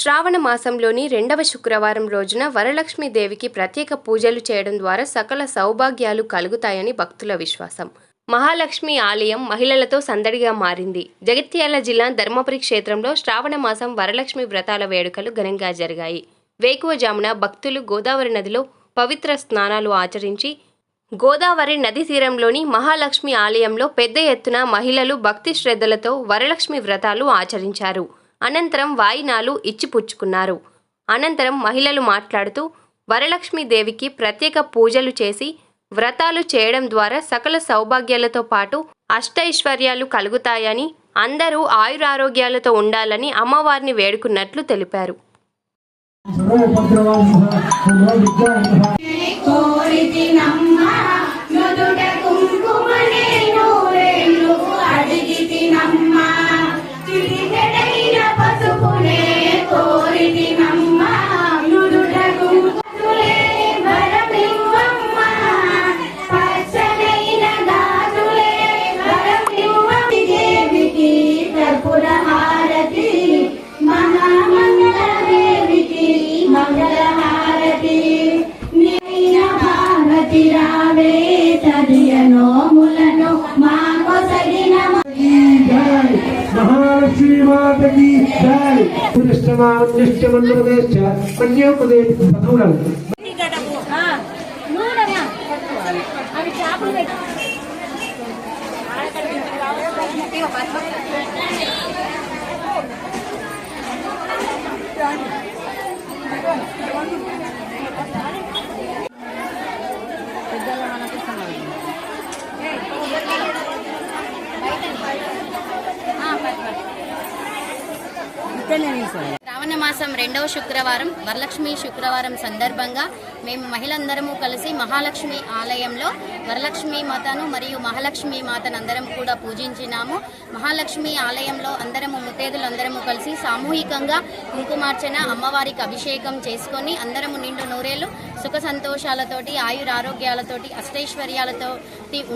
శ్రావణ మాసంలోని రెండవ శుక్రవారం రోజున వరలక్ష్మీదేవికి ప్రత్యేక పూజలు చేయడం ద్వారా సకల సౌభాగ్యాలు కలుగుతాయని భక్తుల విశ్వాసం. మహాలక్ష్మి ఆలయం మహిళలతో సందడిగా మారింది. జగిత్యాల జిల్లా ధర్మపురి క్షేత్రంలో శ్రావణ మాసం వరలక్ష్మి వ్రతాల వేడుకలు ఘనంగా జరిగాయి. వేకువజామున భక్తులు గోదావరి నదిలో పవిత్ర స్నానాలు ఆచరించి గోదావరి నది తీరంలోని మహాలక్ష్మి ఆలయంలో పెద్ద ఎత్తున మహిళలు భక్తి శ్రద్ధలతో వరలక్ష్మి వ్రతాలు ఆచరించారు. అనంతరం వాయినాలు ఇచ్చిపుచ్చుకున్నారు అనంతరం మహిళలు మాట్లాడుతూ వరలక్ష్మీదేవికి ప్రత్యేక పూజలు చేసి వ్రతాలు చేయడం ద్వారా సకల సౌభాగ్యాలతో పాటు అష్టైశ్వర్యాలు కలుగుతాయని అందరూ ఆయురారోగ్యాలతో ఉండాలని అమ్మవారిని వేడుకున్నట్లు తెలిపారు. కోరితి నమ్మ మాతకి జై పునిష్టమాన్ నిష్టమన్యోపదేశ మన్యోపదేశ పదవులను. శ్రావణ మాసం రెండవ శుక్రవారం వరలక్ష్మి శుక్రవారం సందర్భంగా మేము మహిళందరము కలిసి మహాలక్ష్మి ఆలయంలో వరలక్ష్మి మాతను మరియు మహాలక్ష్మి మాతను అందరం కూడా పూజించినాము. మహాలక్ష్మి ఆలయంలో అందరము ముత్తేదులందరము కలిసి సామూహికంగా కుంకుమార్చన అమ్మవారికి అభిషేకం చేసుకొని అందరము నిండు నూరేళ్ళు సుఖ సంతోషాలతోటి ఆయురారోగ్యాలతోటి అష్టైశ్వర్యాలతో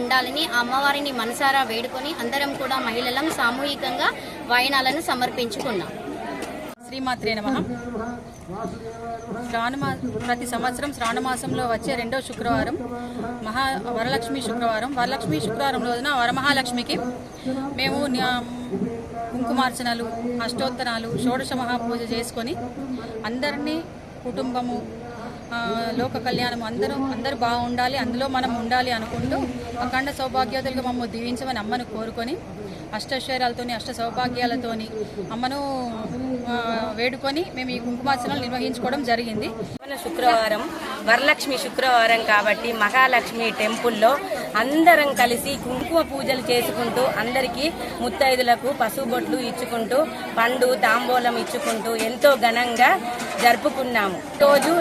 ఉండాలని ఆ అమ్మవారిని మనసారా వేడుకొని అందరం కూడా మహిళలం సామూహికంగా వాయనాలను సమర్పించుకున్నాం. శ్రీమాత్రే నమ. శ్రావణమా ప్రతి సంవత్సరం శ్రావణమాసంలో వచ్చే రెండో శుక్రవారం మహా వరలక్ష్మి శుక్రవారం. వరలక్ష్మి శుక్రవారం రోజున వరమహాలక్ష్మికి మేము కుంకుమార్చనలు అష్టోత్తరాలు షోడశ మహాపూజ చేసుకొని అందరినీ కుటుంబము లోక కళ్యాణం అందరూ అందరూ బాగుండాలి అందులో మనం ఉండాలి అనుకుంటూ అఖండ సౌభాగ్యతలుగా మమ్మల్ని దీవించమని అమ్మను కోరుకొని అష్టైశ్వర్యాలతోని అష్ట సౌభాగ్యాలతోని అమ్మను వేడుకొని మేము ఈ కుంకుమార్చనలు నిర్వహించుకోవడం జరిగింది. శుక్రవారం వరలక్ష్మి శుక్రవారం కాబట్టి మహాలక్ష్మి టెంపుల్లో అందరం కలిసి కుంకుమ పూజలు చేసుకుంటూ అందరికీ ముత్తైదులకు పసుబొట్లు ఇచ్చుకుంటూ పండు తాంబూలం ఇచ్చుకుంటూ ఎంతో ఘనంగా జరుపుకున్నాము. రోజు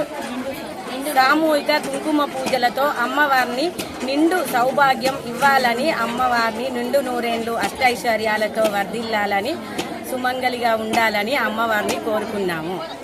సామూహిక కుంకుమ పూజలతో అమ్మవారిని నిండు సౌభాగ్యం ఇవ్వాలని అమ్మవారిని నిండు నూరేండ్లు అష్టైశ్వర్యాలతో వర్ధిల్లాలని సుమంగలిగా ఉండాలని అమ్మవారిని కోరుకున్నాము.